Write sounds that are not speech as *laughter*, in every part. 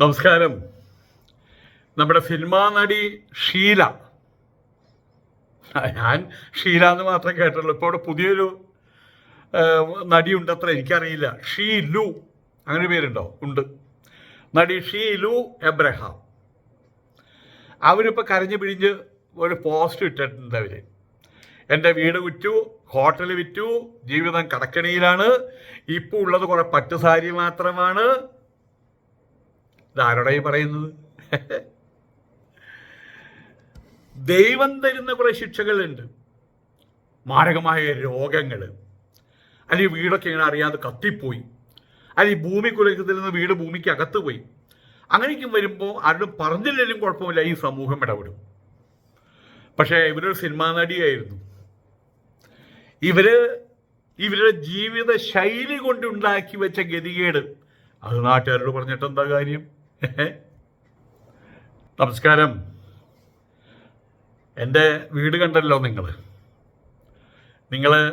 നമസ്കാരം. നമ്മുടെ സിനിമാ നടി ഷീല. ഞാൻ ഷീല എന്ന് മാത്രം കേട്ടുള്ളൂ ഇപ്പോൾ അവിടെ പുതിയൊരു നടിയുണ്ടത്ര എനിക്കറിയില്ല. ഷീലു. അങ്ങനെ പേരുണ്ടോ? ഉണ്ട്. നടി ഷീലു എബ്രഹാം. അവരിപ്പോൾ കരഞ്ഞു പിഴിഞ്ഞ് ഒരു പോസ്റ്റ് ഇട്ടിട്ടുണ്ട് അവർ എന്റെ വീട് വിറ്റു ഹോട്ടൽ വിറ്റു ജീവിതം കടക്കണിയിലാണ്. ഇപ്പോൾ ഉള്ളത് കുറേ പട്ടുസാരി മാത്രമാണ്. ഇതാരോടാ പറയുന്നത്? ദൈവം തരുന്ന കുറെ ശിക്ഷകളുണ്ട്. മാരകമായ രോഗങ്ങൾ. അല്ലെങ്കിൽ വീടൊക്കെ ഇങ്ങനെ അറിയാതെ കത്തിപ്പോയി. അല്ലെങ്കിൽ ഭൂമി കുലക്കത്തിൽ നിന്ന് വീട് ഭൂമിക്ക് അകത്ത് പോയി അങ്ങനെയൊക്കെ വരുമ്പോൾ ആരോടും പറഞ്ഞില്ലെങ്കിലും കുഴപ്പമില്ല ഈ സമൂഹം ഇടപെടും. പക്ഷേ ഇവരൊരു സിനിമാ നടിയായിരുന്നു. ഇവർ ഇവരുടെ ജീവിത ശൈലി കൊണ്ടുണ്ടാക്കി വെച്ച ഗതികേട്. അത് നാട്ടുകാരോട് പറഞ്ഞിട്ട് എന്താ കാര്യം? *laughs* നമസ്കാരം. എന്റെ വീട് കണ്ടല്ലോ നിങ്ങൾ നിങ്ങൾ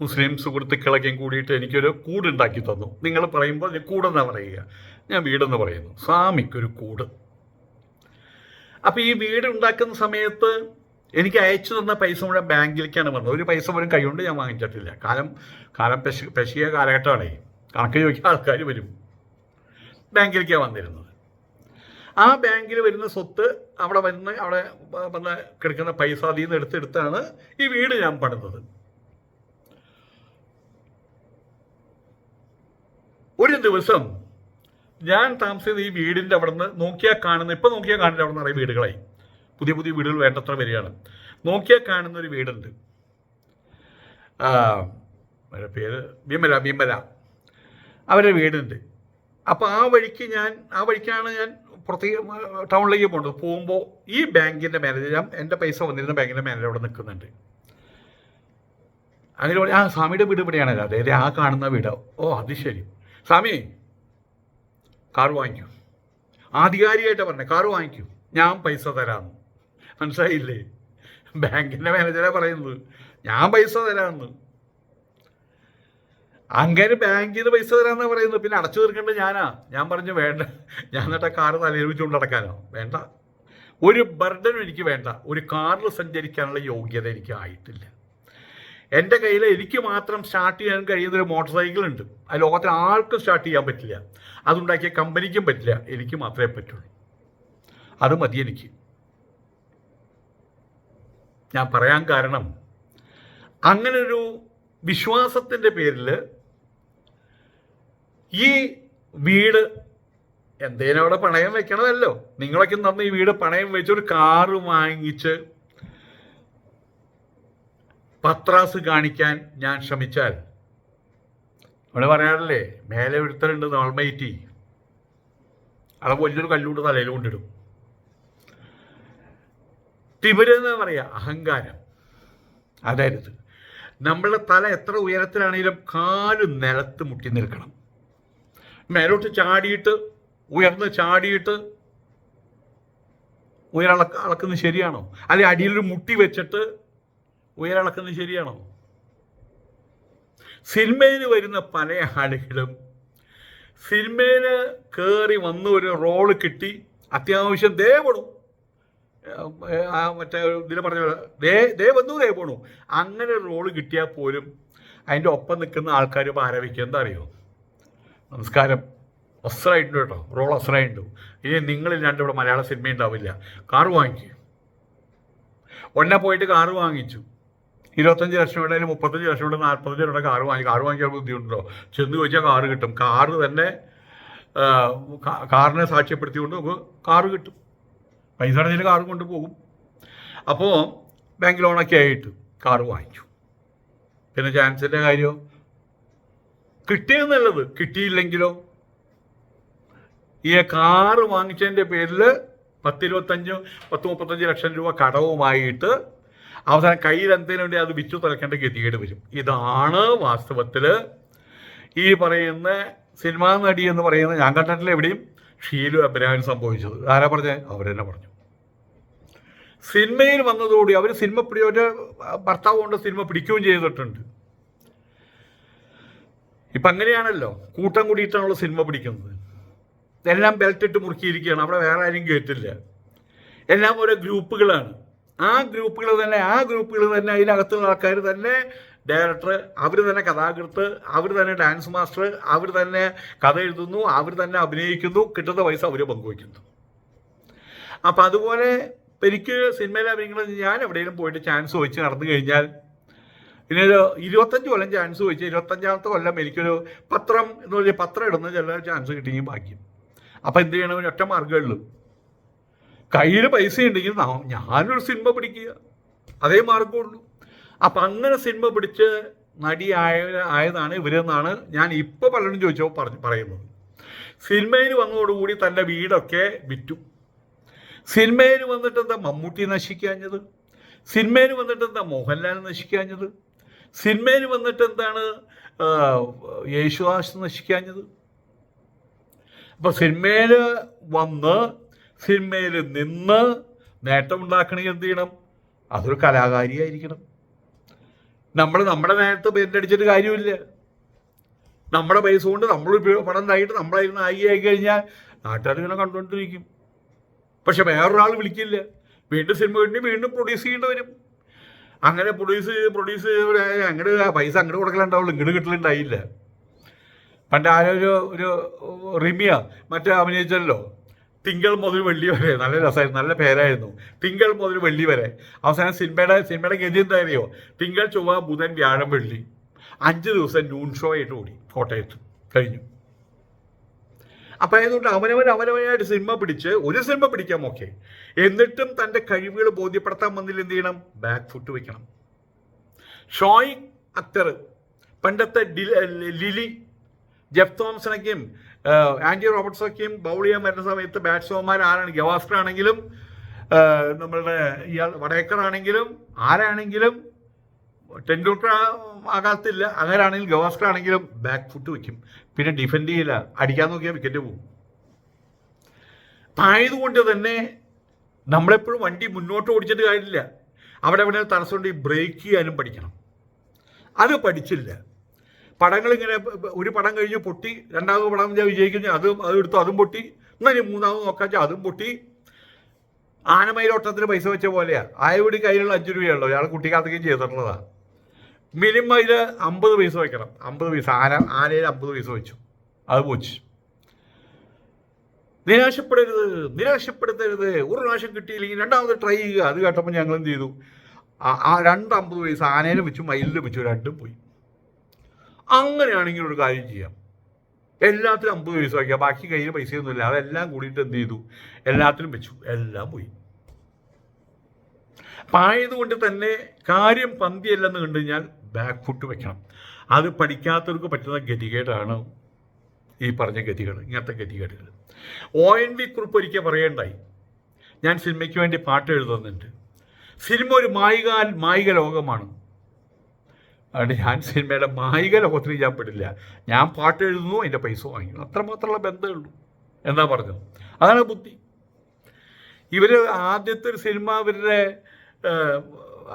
മുസ്ലിം സുഹൃത്തുക്കളൊക്കെയും കൂടിയിട്ട് എനിക്കൊരു കൂടുണ്ടാക്കി തന്നു. നിങ്ങൾ പറയുമ്പോൾ ഞാൻ പറയുക. ഞാൻ വീടെന്ന് പറയുന്നു. സ്വാമിക്കൊരു കൂട്. അപ്പോൾ ഈ വീട് ഉണ്ടാക്കുന്ന സമയത്ത് എനിക്ക് അയച്ചു തന്ന പൈസ മുഴുവൻ ബാങ്കിലേക്കാണ് വന്നത്. ഒരു പൈസ പോലും കൈകൊണ്ട് ഞാൻ വാങ്ങിച്ചിട്ടില്ല. കാലം കാലം പെശ പെശിയ കാലഘട്ടമാണേ. കണക്ക് ചോദിക്കാൻ ആൾക്കാർ വരും. ബാങ്കിലേക്കാണ് വന്നിരുന്നത്. ആ ബാങ്കിൽ വരുന്ന സ്വത്ത് അവിടെ വരുന്ന അവിടെ വന്ന് കിടക്കുന്ന പൈസ അതിൽ നിന്ന് എടുത്തെടുത്താണ് ഈ വീട് ഞാൻ പണിതത്. ഒരു ദിവസം ഞാൻ താമസിക്കുന്ന ഈ വീടിന്റെ അവിടെ നിന്ന് നോക്കിയാൽ കാണുന്ന ഇപ്പം നോക്കിയാൽ കാണുന്ന അവിടെ നിറയെ വീടുകളായി. പുതിയ പുതിയ വീടുകൾ വേണ്ടത്ര വരികയാണ്. നോക്കിയാൽ കാണുന്ന ഒരു വീടുണ്ട്. പേര് വിമല വിമല അവരുടെ വീടുണ്ട്. അപ്പോൾ ആ വഴിക്ക് ഞാൻ ആ വഴിക്കാണ് ഞാൻ പുറത്തേക്ക് ടൗണിലേക്ക് പോകുന്നത് പോകുമ്പോൾ ഈ ബാങ്കിന്റെ മാനേജർ ഞാൻ എന്റെ പൈസ വന്നിരുന്ന ബാങ്കിന്റെ മാനേജർ അവിടെ നിൽക്കുന്നുണ്ട്. അങ്ങനെ പറഞ്ഞു, ആ സ്വാമിയുടെ വീട് ഇവിടെയാണല്ലോ അതെ അതെ ആ കാണുന്ന വീട്. ഓ അത് ശരി. സ്വാമി കാർ വാങ്ങിക്കൂ. ആധികാരികമായിട്ട് പറഞ്ഞേ കാർ വാങ്ങിക്കൂ. ഞാൻ പൈസ തരാമെന്ന് മനസ്സിലായില്ലേ? ബാങ്കിന്റെ മാനേജറെ പറയുന്നത്. ഞാൻ പൈസ തരാമെന്ന് അങ്ങനെ ബാങ്കിൽ നിന്ന് പൈസ തരാമെന്നാ പറയുന്നത്. പിന്നെ അടച്ചു തീർക്കേണ്ടത് ഞാനാ. ഞാൻ പറഞ്ഞു വേണ്ട. ഞാൻ എന്നിട്ട് കാറ് തലയിൽ വെച്ചുകൊണ്ട് നടക്കാനോ? വേണ്ട. ഒരു ബർഡനും എനിക്ക് വേണ്ട. ഒരു കാറിൽ സഞ്ചരിക്കാനുള്ള യോഗ്യത എനിക്ക് ആയിട്ടില്ല. എന്റെ കയ്യിൽ എനിക്ക് മാത്രം സ്റ്റാർട്ട് ചെയ്യാൻ കഴിയുന്ന ഒരു മോട്ടോർ സൈക്കിൾ ഉണ്ട്. ആ ലോകത്തിൽ ആർക്കും സ്റ്റാർട്ട് ചെയ്യാൻ പറ്റില്ല. അതുണ്ടാക്കിയ കമ്പനിക്കും പറ്റില്ല. എനിക്ക് മാത്രമേ പറ്റുള്ളൂ. അത് മതി എനിക്ക്. ഞാൻ പറയാൻ കാരണം അങ്ങനൊരു വിശ്വാസത്തിന്റെ പേരിൽ ഈ വീട് എന്തേലും അവിടെ പണയം വെക്കണമല്ലോ നിങ്ങളൊക്കെ നന്ന് ഈ വീട് പണയം വെച്ച് ഒരു കാറ് വാങ്ങിച്ച് പത്രാസ് കാണിക്കാൻ ഞാൻ ശ്രമിച്ചാൽ. അവിടെ പറയാറില്ലേ മേലെ ഒരുത്തരുണ്ട് നോൾമൈറ്റി. അവിടെ വലിയൊരു കല്ലുകൊണ്ട് തലയിൽ കൊണ്ടിടും. തിമിരെന്ന് പറയാ? അഹങ്കാരം. അതായത് നമ്മളുടെ തല എത്ര ഉയരത്തിലാണെങ്കിലും കാൽ നിലത്ത് മുട്ടി നിൽക്കണം. മേലോട്ട് ചാടിയിട്ട് ഉയർന്ന് ചാടിയിട്ട് ഉയരളക്ക അളക്കുന്നത് ശരിയാണോ? അല്ലെ അടിയിലൊരു മുട്ടി വെച്ചിട്ട് ഉയരളക്കുന്നത് ശരിയാണോ? സിനിമയിൽ വരുന്ന പല ആളുകളും സിനിമയിൽ കയറി വന്ന് ഒരു റോൾ കിട്ടി അത്യാവശ്യം ദേ പോണു. ആ മറ്റേ ഇതിൽ പറഞ്ഞ ദേ ദേ വന്നു ദേ പോണു. അങ്ങനെ റോൾ കിട്ടിയാൽ പോലും അതിന്റെ ഒപ്പം നിൽക്കുന്ന ആൾക്കാർ പാരവയ്ക്കുക എന്താ അറിയോ? നമസ്കാരം. അസ്രായിട്ടുണ്ട് കേട്ടോ. റോൾ അസ്രായിട്ടുണ്ട് ഇനി നിങ്ങളിൽ രണ്ട് ഇവിടെ മലയാള സിനിമ ഉണ്ടാവില്ല. കാറ് വാങ്ങിക്കും. ഒന്നെ പോയിട്ട് കാറ് വാങ്ങിച്ചു. ഇരുപത്തഞ്ച് ലക്ഷം രൂപയുടെ അല്ലെങ്കിൽ മുപ്പത്തഞ്ച് ലക്ഷം രൂപയുടെ നാൽപ്പത്തഞ്ച് രൂപയുടെ കാറ് വാങ്ങി. കാറ് വാങ്ങിക്കാൻ ബുദ്ധിമുട്ടുണ്ടോ? ചെന്ന് ചോദിച്ചാൽ കാറ് കിട്ടും. കാറ് തന്നെ കാറിനെ സാക്ഷ്യപ്പെടുത്തിക്കൊണ്ട് നമുക്ക് കാറ് കിട്ടും. പൈസ അടഞ്ഞിട്ട് കാറ് കൊണ്ടുപോകും. അപ്പോൾ ബാങ്ക് ലോണൊക്കെ ആയിട്ട് കാറ് വാങ്ങിച്ചു. പിന്നെ ചാൻസിന്റെ കിട്ടിയെന്നുള്ളത് കിട്ടിയില്ലെങ്കിലോ? ഈ കാറ് വാങ്ങിച്ചതിന്റെ പേരിൽ പത്തിരുപത്തഞ്ച് പത്ത് മുപ്പത്തഞ്ച് ലക്ഷം രൂപ കടവുമായിട്ട് അവസാനം കയ്യിൽ എന്തെങ്കിലും ഉണ്ടെങ്കിൽ അത് വിറ്റു തലക്കേണ്ട ഗതികേട് വരും. ഇതാണ് വാസ്തവത്തിൽ ഈ പറയുന്ന സിനിമാ നടി എന്ന് പറയുന്ന ഞാൻ കണ്ടിട്ടില്ല എവിടെയും. ഷീലു അബ്രഹാം സംഭവിച്ചത്. ആരാ പറഞ്ഞത് അവരെന്നെ പറഞ്ഞു. സിനിമയിൽ വന്നതോടുകൂടി അവർ സിനിമ പിടി അവരുടെ ഭർത്താവ് കൊണ്ട് സിനിമ പിടിക്കുകയും ചെയ്തിട്ടുണ്ട്. ഇപ്പം അങ്ങനെയാണല്ലോ. കൂട്ടം കൂടിയിട്ടാണല്ലോ സിനിമ പിടിക്കുന്നത്. എല്ലാം ബെൽറ്റ് ഇട്ട് മുറുക്കിയിരിക്കുകയാണ്. അവിടെ വേറെ ആരും കേട്ടില്ല എല്ലാം ഓരോ ഗ്രൂപ്പുകളാണ്. ആ ഗ്രൂപ്പുകൾ തന്നെ ആ ഗ്രൂപ്പുകൾ തന്നെ അതിനകത്തുള്ള ആൾക്കാർ തന്നെ ഡയറക്ടർ അവർ തന്നെ കഥാകൃത്ത് അവർ തന്നെ ഡാൻസ് മാസ്റ്റർ അവർ തന്നെ കഥ എഴുതുന്നു അവർ തന്നെ അഭിനയിക്കുന്നു കിട്ടുന്ന പൈസ അവർ പങ്കുവയ്ക്കുന്നു. അപ്പം അതുപോലെ എനിക്ക് സിനിമയിൽ അഭിനയിക്കുന്നത് ഞാൻ എവിടെയെങ്കിലും പോയിട്ട് ചാൻസ് വെച്ച് നടന്നു കഴിഞ്ഞാൽ പിന്നെ ഒരു ഇരുപത്തഞ്ച് കൊല്ലം ചാൻസ് വെച്ച് ഇരുപത്തഞ്ചാമത്തെ കൊല്ലം എനിക്കൊരു പത്രം എന്ന് പറഞ്ഞ പത്രം ഇടുന്ന ചില ചാൻസ് കിട്ടിയെങ്കിൽ ബാക്കി അപ്പം എന്ത് ചെയ്യണം? ഒറ്റ മാർഗമുള്ളൂ കയ്യിൽ പൈസ ഉണ്ടെങ്കിൽ ഞാനൊരു സിനിമ പിടിക്കുക. അതേ മാർഗമുള്ളൂ അപ്പം അങ്ങനെ സിനിമ പിടിച്ച് നടിയായ ആയതാണ് ഇവരെന്നാണ് ഞാൻ ഇപ്പോൾ പലരും ചോദിച്ചപ്പോൾ പറഞ്ഞു പറയുന്നത്. സിനിമയിൽ വന്നതോടുകൂടി തന്റെ വീടൊക്കെ വിറ്റു. സിനിമയിൽ വന്നിട്ട് എന്താ മമ്മൂട്ടി നശിക്കാഞ്ഞത്? സിനിമയിൽ വന്നിട്ട് എന്താ മോഹൻലാൽ നശിക്കാഞ്ഞത്? സിനിമയിൽ വന്നിട്ട് എന്താണ് യേശുദാസ് നശിക്കാഞ്ഞത്? അപ്പോൾ സിനിമയിൽ വന്ന് സിനിമയിൽ നിന്ന് നേട്ടമുണ്ടാക്കണമെങ്കിൽ എന്ത് ചെയ്യണം? അതൊരു കലാകാരിയായിരിക്കണം. നമ്മൾ നമ്മുടെ നേരത്തെ പേരിട്ടടിച്ചിട്ട് കാര്യമില്ല. നമ്മുടെ പൈസ കൊണ്ട് നമ്മൾ പണം നായിട്ട് നമ്മളായിരുന്നു ആയി കഴിഞ്ഞാൽ നാട്ടുകാർ ഇങ്ങനെ കണ്ടുകൊണ്ടിരിക്കും. പക്ഷെ വേറൊരാൾ വിളിക്കില്ല. വീണ്ടും സിനിമ വേണ്ടി വീണ്ടും പ്രൊഡ്യൂസ് ചെയ്യേണ്ടി വരും. അങ്ങനെ പ്രൊഡ്യൂസ് ചെയ്ത് പ്രൊഡ്യൂസ് ചെയ്ത് അങ്ങോട്ട് പൈസ അങ്ങോട്ട് കൊടുക്കലുണ്ടാവുള്ളൂ. ഇങ്ങോട്ട് കിട്ടലുണ്ടായില്ല. പണ്ട് ആരൊരു ഒരു റിമിയ മറ്റേ അഭിനയിച്ചല്ലോ. തിങ്കൾ മുതൽ വെള്ളി വരെ. നല്ല രസമായിരുന്നു നല്ല പേരായിരുന്നു. തിങ്കൾ മുതൽ വെള്ളി വരെ. അവസാനം സിനിമയുടെ സിനിമയുടെ ഗതി എന്താ തിങ്കൾ ചൊവ്വ ബുധൻ വ്യാഴം വെള്ളി. അഞ്ച് ദിവസം നൂൺ ഷോ ആയിട്ട് ഓടി കോട്ടയത്ത് കഴിഞ്ഞു. അപ്പം ആയതുകൊണ്ട് അവനവൻ അവനവനായിട്ട് സിനിമ പിടിച്ച് ഒരു സിനിമ പിടിക്കാം ഓക്കെ എന്നിട്ടും തന്റെ കഴിവുകൾ ബോധ്യപ്പെടുത്താൻ വന്നില്ല എന്ത് ചെയ്യണം? ബാക്ക് ഫുട്ട് വെക്കണം. ഷോയ് അക്തർ പണ്ടത്തെ ലിലി ജെഫ് തോംസണൊക്കെയും ആൻഡി റോബർട്ട്സൊക്കെയും ബൗൾ ചെയ്യാൻ വരുന്ന സമയത്ത് ബാറ്റ്സ്മാൻമാർ ആരാണ്? ഗവാസ്കർ ആണെങ്കിലും നമ്മളുടെ ഇയാൾ വടേക്കർ ആണെങ്കിലും ആരാണെങ്കിലും ടെണ്ടുൽക്കർ ആകാത്തില്ല. അങ്ങനെയാണെങ്കിൽ ഗവാസ്കർ ആണെങ്കിലും ബാക്ക് ഫുട്ട് വെക്കും. പിന്നെ ഡിഫെൻഡ് ചെയ്യില്ല. അടിക്കാൻ നോക്കിയാൽ വിക്കറ്റ് പോകും ആയതുകൊണ്ട് തന്നെ നമ്മളെപ്പോഴും വണ്ടി മുന്നോട്ട് ഓടിച്ചിട്ട് കാര്യമില്ല. അവിടെ എവിടെ തടസ്സമുണ്ട് ഈ ബ്രേക്ക് ചെയ്യാനും പഠിക്കണം. അത് പഠിച്ചില്ല. പടങ്ങൾ ഇങ്ങനെ ഒരു പടം കഴിഞ്ഞ് പൊട്ടി രണ്ടാമത് പടം ഞാൻ വിജയിക്കുന്നു അതും എടുത്തു അതും പൊട്ടി. എന്നാൽ ഇനി മൂന്നാമത് നോക്കാൻ അതും പൊട്ടി. ആനമയിലോട്ടത്തിന് പൈസ വെച്ച പോലെയാണ് ആയവിടെ കയ്യിലുള്ള അഞ്ച് രൂപയുള്ളൂ ഇയാൾ കുട്ടിക്കാലത്തേക്കും ചെയ്തിട്ടുള്ളതാണ് മിനിമം ഇതിൽ അമ്പത് പൈസ വയ്ക്കണം അമ്പത് പൈസ. ആന ആനയിൽ അമ്പത് പൈസ വെച്ചു. അത് പോച്ചു. നിരാശപ്പെടരുത്. നിരാശപ്പെടുത്തരുത്. ഒരു പ്രാവശ്യം കിട്ടിയില്ലെങ്കിൽ രണ്ടാമത് ട്രൈ ചെയ്യുക. അത് കേട്ടപ്പോൾ ഞങ്ങൾ എന്ത് ചെയ്തു? ആ രണ്ട് അമ്പത് പൈസ ആനയിലും വെച്ചു മയിലിലും വെച്ചു രണ്ടും പോയി. അങ്ങനെയാണെങ്കിൽ ഒരു കാര്യം ചെയ്യാം. എല്ലാത്തിലും അമ്പത് പൈസ വയ്ക്കുക. ബാക്കി കയ്യിൽ പൈസയൊന്നുമില്ല. അതെല്ലാം കൂടിയിട്ട് എന്ത് ചെയ്തു? എല്ലാത്തിലും വെച്ചു. എല്ലാം പോയി. അപ്പം ആയതുകൊണ്ട് തന്നെ കാര്യം പന്തിയല്ലെന്ന് കണ്ടു കഴിഞ്ഞാൽ ബാക്ക് ഫുട്ട് വെക്കണം. അത് പഠിക്കാത്തവർക്ക് പറ്റുന്ന ഗതികേടാണ് ഈ പറഞ്ഞ ഗതികൾ ഇങ്ങനത്തെ ഗതികേടുകൾ. ഒ എൻ വി കുറിപ്പ് ഒരിക്കൽ പറയേണ്ടായി. ഞാൻ സിനിമയ്ക്ക് വേണ്ടി പാട്ട് എഴുതുന്നുണ്ട്. സിനിമ ഒരു മായിക മായിക ലോകമാണ്. അതുകൊണ്ട് ഞാൻ സിനിമയുടെ മായിക ലോകത്തിൽ ഞാൻ പെടില്ല. ഞാൻ പാട്ട് എഴുതുന്നു എന്റെ പൈസ വാങ്ങിക്കുന്നു. അത്രമാത്രമുള്ള ബന്ധമേ ഉള്ളൂ. എന്നാ പറഞ്ഞത്? അതാണ് ബുദ്ധി. ഇവർ ആദ്യത്തെ ഒരു സിനിമ ഇവരുടെ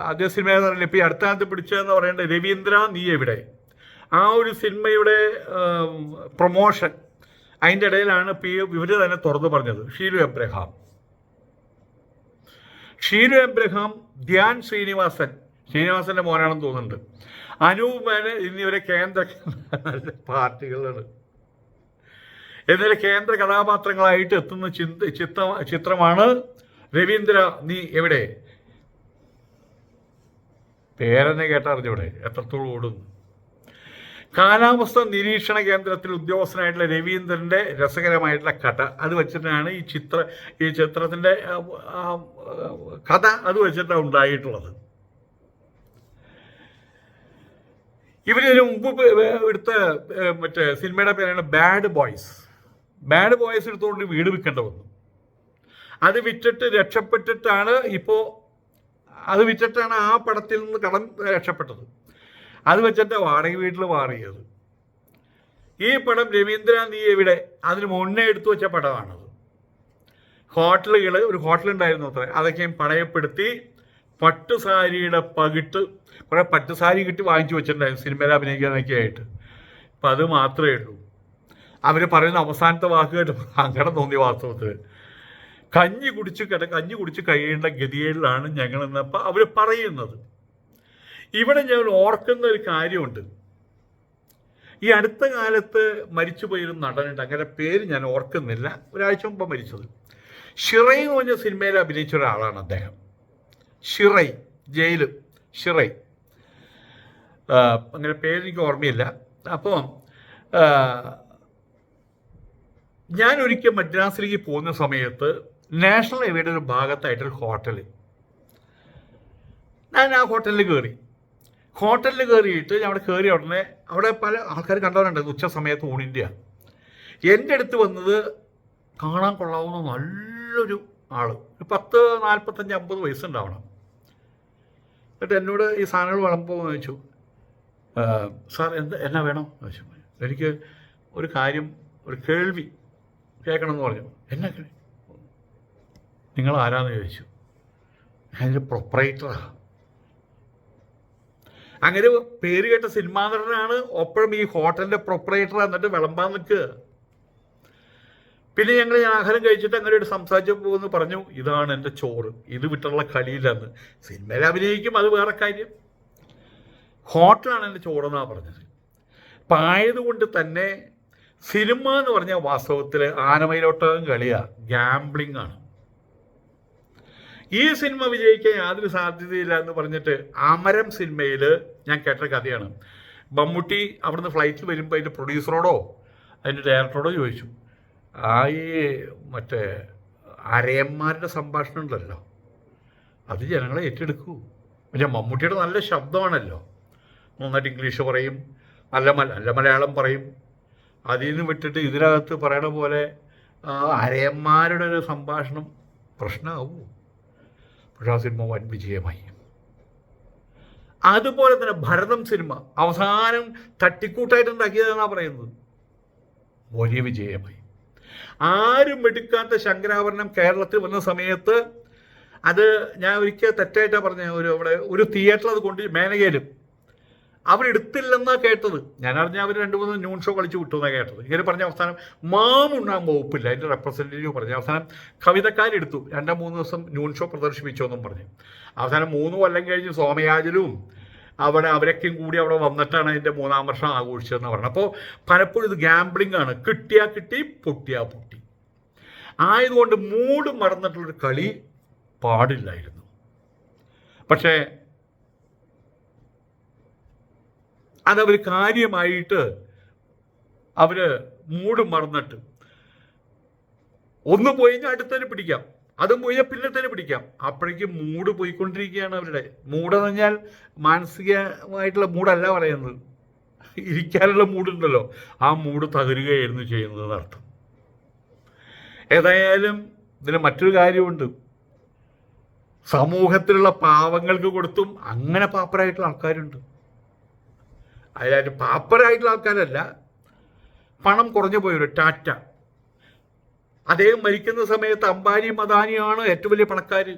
ആദ്യ സിനിമ എന്ന് പറഞ്ഞാൽ ഇപ്പോൾ ഈ അടുത്താനത്ത് പിടിച്ചതെന്ന് പറയേണ്ടത് രവീന്ദ്ര നീ എവിടെ? ആ ഒരു സിനിമയുടെ പ്രൊമോഷൻ അതിന്റെ ഇടയിലാണ് പി ഇവർ തന്നെ തുറന്നു പറഞ്ഞത് ഷീലു എബ്രഹാം. ഷീലു എബ്രഹാം ധ്യാൻ ശ്രീനിവാസൻ ശ്രീനിവാസന്റെ മോനാണെന്ന് തോന്നുന്നുണ്ട്. അനൂപ് എന്നിവരെ കേന്ദ്ര *laughs* പാർട്ടികളാണ് എന്നിവരെ കേന്ദ്ര കഥാപാത്രങ്ങളായിട്ട് എത്തുന്ന ചിന്ത ചിത്ര ചിത്രമാണ് രവീന്ദ്ര നീ എവിടെ? പേരെന്നെ കേട്ടറിഞ്ഞൂടെ? എത്രത്തോളം ഓടുന്നു കാലാവസ്ഥ നിരീക്ഷണ കേന്ദ്രത്തിൽ ഉദ്യോഗസ്ഥനായിട്ടുള്ള രവീന്ദ്രന്റെ രസകരമായിട്ടുള്ള കഥ. അത് വെച്ചിട്ടാണ് ഈ ചിത്ര ഈ ആ, കഥ അത് വെച്ചിട്ടാണ് ഉണ്ടായിട്ടുള്ളത്. ഇവരിതിന് മുമ്പ് എടുത്ത മറ്റേ സിനിമയുടെ പേരാണ് ബാഡ് ബോയ്സ് ബാഡ് ബോയ്സ് എടുത്തുകൊണ്ട് വീട് വിൽക്കേണ്ട വന്നു. അത് വിറ്റിട്ട് രക്ഷപ്പെട്ടിട്ടാണ് ഇപ്പോൾ അത് വിറ്റിട്ടാണ് ആ പടത്തിൽ നിന്ന് കടം രക്ഷപ്പെട്ടത്. അത് വെച്ചിട്ട് വാടക വീട്ടിൽ മാറിയത്. ഈ പടം രവീന്ദ്ര നീ എവിടെ? അതിന് മുന്നേ എടുത്തു വെച്ച പടമാണത്. ഹോട്ടലുകൾ ഒരു ഹോട്ടലുണ്ടായിരുന്നു അത്ര. അതൊക്കെയും പണയപ്പെടുത്തി പട്ടുസാരിയുടെ പകിട്ട് കുറേ പട്ടുസാരി കിട്ടി വാങ്ങിച്ചു വെച്ചിട്ടുണ്ടായിരുന്നു സിനിമയിൽ അഭിനയിക്കാനൊക്കെ ആയിട്ട്. അപ്പം അത് മാത്രമേ ഉള്ളൂ. അവർ പറയുന്ന അവസാനത്തെ വാക്ക് അങ്ങനെ തോന്നി വാസ്തവത്തിൽ കഞ്ഞി കുടിച്ച് കിട കഞ്ഞി കുടിച്ച് കഴിയേണ്ട ഗതികേടിലാണ് ഞങ്ങൾ എന്നപ്പോൾ അവർ പറയുന്നത്. ഇവിടെ ഞാൻ ഓർക്കുന്ന ഒരു കാര്യമുണ്ട്. ഈ അടുത്ത കാലത്ത് മരിച്ചുപോയൊരു നടനുണ്ട്. അങ്ങനെ പേര് ഞാൻ ഓർക്കുന്നില്ല. ഒരാഴ്ച മുമ്പ് മരിച്ചത്. ഷിറൈ എന്ന് പറഞ്ഞ സിനിമയിൽ അഭിനയിച്ച ഒരാളാണ് അദ്ദേഹം. ഷിറൈ ജയിൽ. ഷിറൈ. അങ്ങനെ പേരെനിക്ക് ഓർമ്മയില്ല. അപ്പോൾ ഞാൻ ഒരിക്കൽ മദ്രാസിലേക്ക് പോകുന്ന സമയത്ത് നാഷണൽ ഹൈവേയുടെ ഒരു ഭാഗത്തായിട്ടൊരു ഹോട്ടൽ ഞാൻ ആ ഹോട്ടലിൽ കയറി ഹോട്ടലിൽ കയറിയിട്ട് ഞാൻ അവിടെ കയറി ഉടനെ അവിടെ പല ആൾക്കാർ കണ്ടവരുണ്ട്. ഉച്ച സമയത്ത് ഊണിന്റെ എന്റെ അടുത്ത് വന്നത് കാണാൻ കൊള്ളാവുന്ന നല്ലൊരു ആൾ. ഒരു പത്ത് നാൽപ്പത്തഞ്ച് അമ്പത് വയസ്സുണ്ടാവണം. എന്നിട്ട് എന്നോട് ഈ സാധനങ്ങൾ വളമ്പോ ചോദിച്ചു "ആ, സാർ എന്ത് എന്നാ വേണം? ചോദിച്ചു. എനിക്ക് ഒരു കാര്യം ഒരു കേൾവി കേൾക്കണം എന്ന് പറഞ്ഞു. എന്നാ നിങ്ങൾ ആരാന്ന് ചോദിച്ചു ഞാനൊരു പ്രൊപ്പറേറ്ററാണ് അങ്ങനെ പേര് കേട്ട സിനിമാ നടനാണ് ഒപ്പഴും ഈ ഹോട്ടലിന്റെ പ്രൊപ്പറേറ്റർ എന്നിട്ട് വിളമ്പാൻ നിൽക്കുക. പിന്നെ ഞങ്ങൾ ആഹാരം കഴിച്ചിട്ട് അങ്ങനെ ഒരു സംസാരിച്ചപ്പോൾ പോകുന്നു പറഞ്ഞു ഇതാണ് എന്റെ ചോറ്. ഇത് വിട്ടുള്ള കളിയിലാണ് സിനിമയിൽ അഭിനയിക്കും അത് വേറെ കാര്യം. ഹോട്ടലാണ് എന്റെ ചോറെന്നാണ് പറഞ്ഞത്. അപ്പം തന്നെ സിനിമ എന്ന് പറഞ്ഞാൽ വാസ്തവത്തിൽ ആനമയിലോട്ടകം കളിയാണ് ഗാംബ്ലിംഗ് ആണ്. ഈ സിനിമ വിജയിക്കാൻ യാതൊരു സാധ്യതയില്ല എന്ന് പറഞ്ഞിട്ട് അമരം സിനിമയിൽ ഞാൻ കേട്ട കഥയാണ്. മമ്മൂട്ടി അവിടുന്ന് ഫ്ലൈറ്റിൽ വരുമ്പോൾ അതിന്റെ പ്രൊഡ്യൂസറോടോ അതിന്റെ ഡയറക്ടറോടോ ചോദിച്ചു ആ ഈ മറ്റേ അരയന്മാരുടെ സംഭാഷണം ഉണ്ടല്ലോ അത് ജനങ്ങളെ ഏറ്റെടുക്കൂ. പിന്നെ മമ്മൂട്ടിയുടെ നല്ല ശബ്ദമാണല്ലോ. നന്നായിട്ട് ഇംഗ്ലീഷ് പറയും നല്ല മല നല്ല മലയാളം പറയും. അതിൽ നിന്ന് വിട്ടിട്ട് ഇതിനകത്ത് പറയണ പോലെ അരയന്മാരുടെ ഒരു സംഭാഷണം പ്രശ്നമാവൂ. പക്ഷേ ആ സിനിമ വൻ വിജയമായി. അതുപോലെ തന്നെ ഭരതം സിനിമ അവസാനം തട്ടിക്കൂട്ടായിട്ട് ഉണ്ടാക്കിയതെന്നാണ് പറയുന്നത്? വലിയ വിജയമായി. ആരും എടുക്കാത്ത ശങ്കരാഭരണം കേരളത്തിൽ വന്ന സമയത്ത് അത് ഞാൻ ഒരിക്കൽ തെറ്റായിട്ടാണ് പറഞ്ഞത്. ഒരു അവിടെ ഒരു തിയേറ്ററിൽ അത് കൊണ്ട് മേനകയിലും. അവരെടുത്തില്ലെന്നാ കേട്ടത്. ഞാൻ അറിഞ്ഞ അവർ രണ്ട് മൂന്ന് ന്യൂൺ ഷോ കളിച്ച് വിട്ടു എന്നാണ് കേട്ടത്. ഇങ്ങനെ പറഞ്ഞ അവസാനം മാമുണ്ണാൻ വകുപ്പില്ല. അതിന്റെ റെപ്രസെന്റേറ്റീവ് പറഞ്ഞു. അവസാനം കവിതക്കാരെടുത്തു. രണ്ടോ മൂന്ന് ദിവസം ന്യൂൺ ഷോ പ്രദർശിപ്പിച്ചു എന്നും പറഞ്ഞു. അവസാനം മൂന്ന് കൊല്ലം കഴിഞ്ഞ് സോമയാജലും അവിടെ അവരൊക്കെയും കൂടി അവിടെ വന്നിട്ടാണ് അതിന്റെ മൂന്നാം വർഷം ആഘോഷിച്ചതെന്ന് പറഞ്ഞത്. അപ്പോൾ പലപ്പോഴും ഇത് ഗാംബ്ലിംഗ് ആണ്. കിട്ടിയാൽ കിട്ടി പൊട്ടിയാ പൊട്ടി. ആയതുകൊണ്ട് മൂട് മറന്നിട്ടുള്ളൊരു കളി പാടില്ലായിരുന്നു. പക്ഷേ അതവർ കാര്യമായിട്ട് അവർ മൂട് മറന്നിട്ട്. ഒന്ന് പോയി കഴിഞ്ഞാൽ അടുത്തതിന് പിടിക്കാം. അതും പോയി തന്നെ പിടിക്കാം. അപ്പോഴേക്കും മൂട് പോയിക്കൊണ്ടിരിക്കുകയാണ് അവരുടെ. മൂടെന്ന് പറഞ്ഞാൽ മാനസികമായിട്ടുള്ള മൂടല്ല പറയുന്നത്. ഇരിക്കാനുള്ള മൂടുണ്ടല്ലോ. ആ മൂട് തകരുകയായിരുന്നു ചെയ്യുന്നത് അർത്ഥം. ഏതായാലും ഇതിന് മറ്റൊരു കാര്യമുണ്ട്. സമൂഹത്തിലുള്ള പാവങ്ങൾക്ക് കൊടുത്തും അങ്ങനെ പാപ്പരായിട്ടുള്ള ആൾക്കാരുണ്ട്. അതിലായിട്ട് പാപ്പരായിട്ടുള്ള ആൾക്കാരല്ല. പണം കുറഞ്ഞു പോയൊരു ടാറ്റ. അദ്ദേഹം മരിക്കുന്ന സമയത്ത് അംബാനി മദാനിയാണ് ഏറ്റവും വലിയ പണക്കാർ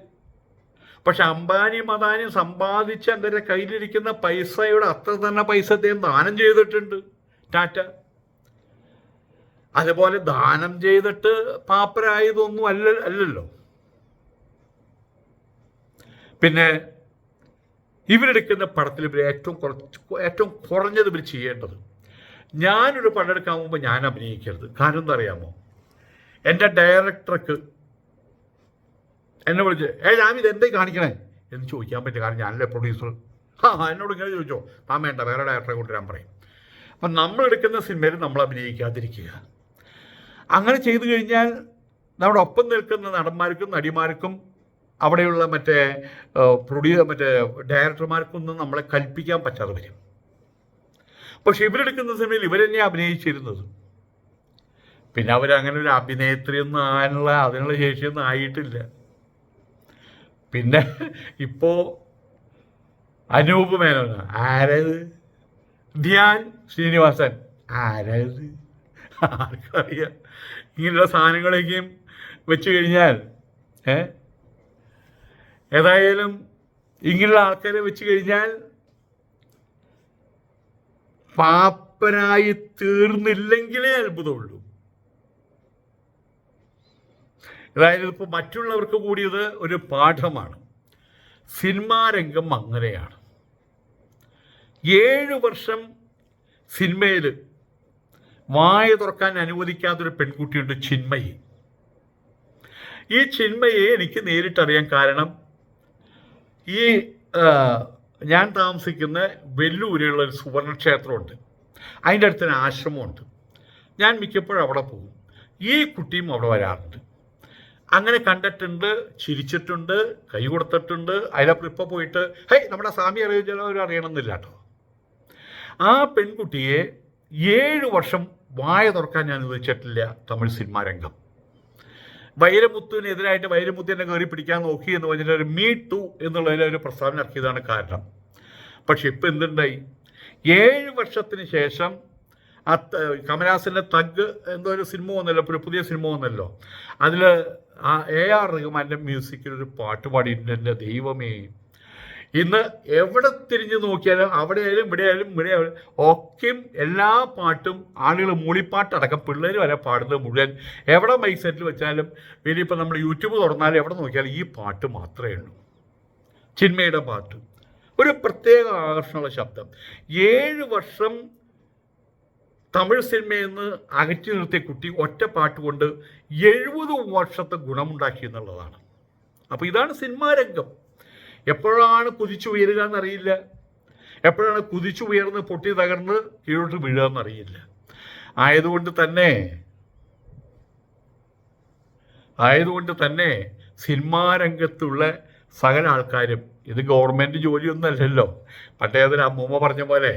പക്ഷെ അംബാനി മദാനി സമ്പാദിച്ച് അതിന്റെ കയ്യിലിരിക്കുന്ന പൈസയുടെ അത്ര തന്നെ പൈസ അദ്ദേഹം ദാനം ചെയ്തിട്ടുണ്ട്. ടാറ്റ. അതുപോലെ ദാനം ചെയ്തിട്ട് പാപ്പരായതൊന്നും അല്ല അല്ലല്ലോ. പിന്നെ ഇവരെടുക്കുന്ന പടത്തിൽ ഇവർ ഏറ്റവും കുറച്ച് ഏറ്റവും കുറഞ്ഞത് ഇവർ ചെയ്യേണ്ടത്. ഞാനൊരു പടം എടുക്കാൻ മുമ്പ് ഞാൻ അഭിനയിക്കരുത്. കാരണം എന്താ അറിയാമോ? എന്റെ ഡയറക്ടർക്ക് എന്നെ വിളിച്ച് ഏ ഞാൻ ഇത് എന്തേ കാണിക്കണേ? എന്ന് ചോദിക്കാൻ പറ്റില്ല. കാരണം ഞാനല്ലേ പ്രൊഡ്യൂസർ ആ എന്നോട് ഇങ്ങനെ ചോദിച്ചോ? ആ വേണ്ട വേറെ ഡയറക്ടറെ കൊണ്ടുവരാൻ പറയും. അപ്പം നമ്മൾ എടുക്കുന്ന സിനിമയിൽ നമ്മൾ അഭിനയിക്കാതിരിക്കുക. അങ്ങനെ ചെയ്തു കഴിഞ്ഞാൽ നമ്മുടെ ഒപ്പം നിൽക്കുന്ന നടന്മാർക്കും നടിമാർക്കും അവിടെയുള്ള മറ്റേ പ്രൊഡ്യൂ മറ്റേ ഡയറക്ടർമാർക്കൊന്നും നമ്മളെ കൽപ്പിക്കാൻ പറ്റാതെ വരും. പക്ഷെ ഇവരെടുക്കുന്ന സമയത്ത് ഇവരെന്നെ അഭിനയിച്ചിരുന്നത്. പിന്നെ അവരങ്ങനെ ഒരു അഭിനേത്രി ഒന്നും ആകാനുള്ള അതിനുള്ള ശേഷിയൊന്നും ആയിട്ടില്ല. പിന്നെ ഇപ്പോൾ അനൂപ് മേനോന. ആരത്? ധ്യാൻ ശ്രീനിവാസൻ. ആരത്? ആർക്കറിയാം. ഇങ്ങനെയുള്ള സാധനങ്ങളൊക്കെയും വെച്ച് കഴിഞ്ഞാൽ ഏ? ഏതായാലും ഇങ്ങനെയുള്ള ആൾക്കാരെ വെച്ച് കഴിഞ്ഞാൽ പാപ്പനായി തീർന്നില്ലെങ്കിലേ അത്ഭുതമുള്ളൂ. ഏതായാലും ഇപ്പോൾ മറ്റുള്ളവർക്ക് കൂടിയത് ഒരു പാഠമാണ്. സിനിമാ രംഗം അങ്ങനെയാണ്. ഏഴ് വർഷം സിനിമയിൽ വായ തുറക്കാൻ അനുവദിക്കാത്തൊരു പെൺകുട്ടിയുണ്ട് ചിന്മയി. ഈ ചിന്മയെ എനിക്ക് നേരിട്ടറിയാൻ കാരണം ഈ ഞാൻ താമസിക്കുന്ന വെല്ലൂരിലുള്ള ഒരു സുവർണക്ഷേത്രമുണ്ട്. അതിന്റെ അടുത്തൊരു ആശ്രമമുണ്ട്. ഞാൻ മിക്കപ്പോഴും അവിടെ പോകും. ഈ കുട്ടിയും അവിടെ വരാറുണ്ട്. അങ്ങനെ കണ്ടിട്ടുണ്ട് ചിരിച്ചിട്ടുണ്ട് കൈ കൊടുത്തിട്ടുണ്ട്. അതിലപ്പുറം ഇപ്പോൾ പോയിട്ട് ഹേ നമ്മുടെ സ്വാമി അറിയിച്ചാലും അറിയണമെന്നില്ല കേട്ടോ. ആ പെൺകുട്ടിയെ ഏഴ് വർഷം വായ തുറക്കാൻ ഞാൻ അനുവദിച്ചിട്ടില്ല തമിഴ് സിനിമാ രംഗം. വൈരമുത്തുവിനെതിരായിട്ട് വൈരമുത്തുവിനെ കയറി പിടിക്കാൻ നോക്കി എന്ന് പറഞ്ഞിട്ട് ഒരു മീ ടു എന്നുള്ളതിൽ ഒരു പ്രസ്താവന ഇറക്കിയതാണ് കാരണം. പക്ഷെ ഇപ്പം എന്തുണ്ടായി? ഏഴ് വർഷത്തിന് ശേഷം ആ ത- കമലഹാസന്റെ തഗ് എന്തോ ഒരു സിനിമ വന്നല്ലോ ഒരു പുതിയ സിനിമ വന്നല്ലോ. അതിൽ ആ എ ആർ റഹ്മാന്റെ മ്യൂസിക്കിൽ ഒരു പാട്ട് പാടിയിട്ടുണ്ട് എന്റെ ദൈവമേ. ഇന്ന് എവിടെ തിരിഞ്ഞു നോക്കിയാലും അവിടെ ആയാലും ഇവിടെ ആയാലും ഇവിടെ ആയാലും ഒക്കെയും എല്ലാ പാട്ടും ആളുകൾ മൂളിപ്പാട്ടടക്കം പിള്ളേർ വരെ പാടുന്നത് മുഴുവൻ എവിടെ മൈക്ക് സെറ്റിൽ വെച്ചാലും ഇനിയിപ്പോൾ നമ്മൾ യൂട്യൂബ് തുറന്നാലും എവിടെ നോക്കിയാലും ഈ പാട്ട് മാത്രമേ ഉള്ളൂ. ചിന്മയുടെ പാട്ട്. ഒരു പ്രത്യേക ആകർഷണമുള്ള ശബ്ദം. ഏഴ് വർഷം തമിഴ് സിനിമയിൽ നിന്ന് അകറ്റി നിർത്തിയ കുട്ടി ഒറ്റ പാട്ട് കൊണ്ട് എഴുപത് വർഷത്തെ ഗുണമുണ്ടാക്കി എന്നുള്ളതാണ്. അപ്പോൾ ഇതാണ് സിനിമാ രംഗം. എപ്പോഴാണ് കുതിച്ചു ഉയരുക എന്നറിയില്ല. എപ്പോഴാണ് കുതിച്ചു ഉയർന്ന് പൊട്ടി തകർന്ന് കീഴോട്ട് വീഴുക എന്നറിയില്ല. ആയതുകൊണ്ട് തന്നെ ആയതുകൊണ്ട് തന്നെ സിനിമാ രംഗത്തുള്ള സകല ആൾക്കാരും ഇത് ഗവൺമെന്റ് ജോലിയൊന്നുമല്ലല്ലോ അതിന് അമ്മൂമ്മ പറഞ്ഞ പോലെ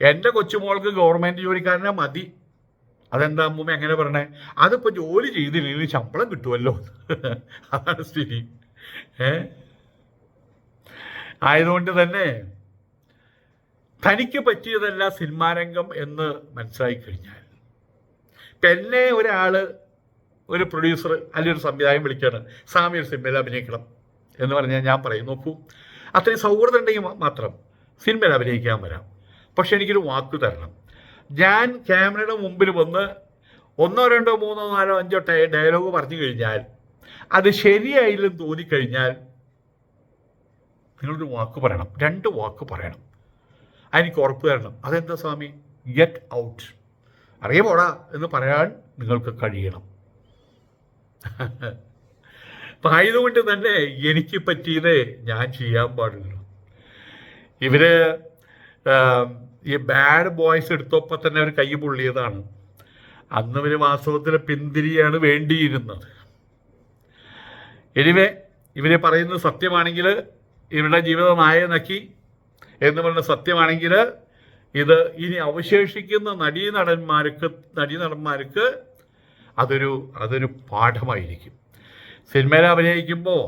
എന്റെ കൊച്ചുമോൾക്ക് ഗവൺമെന്റ് ജോലിക്കാരനെ മതി. അതെന്താ അമ്മൂമ്മ എങ്ങനെ പറഞ്ഞേ അതിപ്പോൾ ജോലി ചെയ്തില്ലെങ്കിൽ ശമ്പളം കിട്ടുമല്ലോ *laughs* അതാണ് സ്ഥിതി. ഏ? ആയതുകൊണ്ട് തന്നെ തനിക്ക് പറ്റിയതല്ല സിനിമാരംഗം എന്ന് മനസ്സിലായി കഴിഞ്ഞാൽ പെന്നെ ഒരാൾ ഒരു പ്രൊഡ്യൂസർ അല്ലെങ്കിൽ ഒരു സംവിധായകൻ വിളിക്കുകയാണ് സ്വാമി ഒരു സിനിമയിൽ അഭിനയിക്കണം എന്ന് പറഞ്ഞാൽ ഞാൻ പറയും നോക്കൂ അത്രയും സൗഹൃദം ഉണ്ടെങ്കിൽ മാത്രം സിനിമയിൽ അഭിനയിക്കാൻ വരാം. പക്ഷെ എനിക്കൊരു വാക്ക് തരണം. ഞാൻ ക്യാമറയുടെ മുമ്പിൽ വന്ന് ഒന്നോ രണ്ടോ മൂന്നോ നാലോ അഞ്ചോ ഡയലോഗ് പറഞ്ഞു കഴിഞ്ഞാൽ അത് ശരിയായില്ലെന്ന് തോന്നിക്കഴിഞ്ഞാൽ നിങ്ങളൊരു വാക്ക് പറയണം. രണ്ട് വാക്ക് പറയണം. എനിക്ക് ഉറപ്പ് തരണം. അതെന്താ സ്വാമി? ഗെറ്റ് ഔട്ട് അറിയാമോടാ എന്ന് പറയാൻ നിങ്ങൾക്ക് കഴിയണം. *laughs* അപ്പം ആയതുകൊണ്ട് തന്നെ എനിക്ക് പറ്റിയത് ഞാൻ ചെയ്യാൻ പാടില്ല ഇവർ ഈ ബാഡ് ബോയ്സ് എടുത്തപ്പോൾ തന്നെ അവർ കൈ പൊള്ളിയതാണ്. അന്ന് ഇവർ വാസ്തവത്തിൽ പിന്തിരിയാണ് വേണ്ടിയിരുന്നത്. എനിവേ ഇവരെ പറയുന്നത് സത്യമാണെങ്കിൽ ഇവരുടെ ജീവിതമായ നക്കി എന്ന് പറഞ്ഞ സത്യമാണെങ്കിൽ ഇത് ഇനി അവശേഷിക്കുന്ന നടീ നടന്മാർക്ക് നടീ നടന്മാർക്ക് അതൊരു അതൊരു പാഠമായിരിക്കും. സിനിമയിൽ അഭിനയിക്കുമ്പോൾ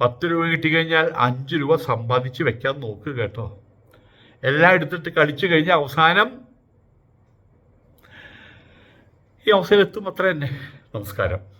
പത്ത് രൂപ കിട്ടിക്കഴിഞ്ഞാൽ അഞ്ച് രൂപ സമ്പാദിച്ച് വെക്കാൻ നോക്കുക കേട്ടോ. എല്ലാം എടുത്തിട്ട് കളിച്ചു കഴിഞ്ഞാൽ അവസാനം ഈ അവസരം എത്തും അത്ര തന്നെ. നമസ്കാരം.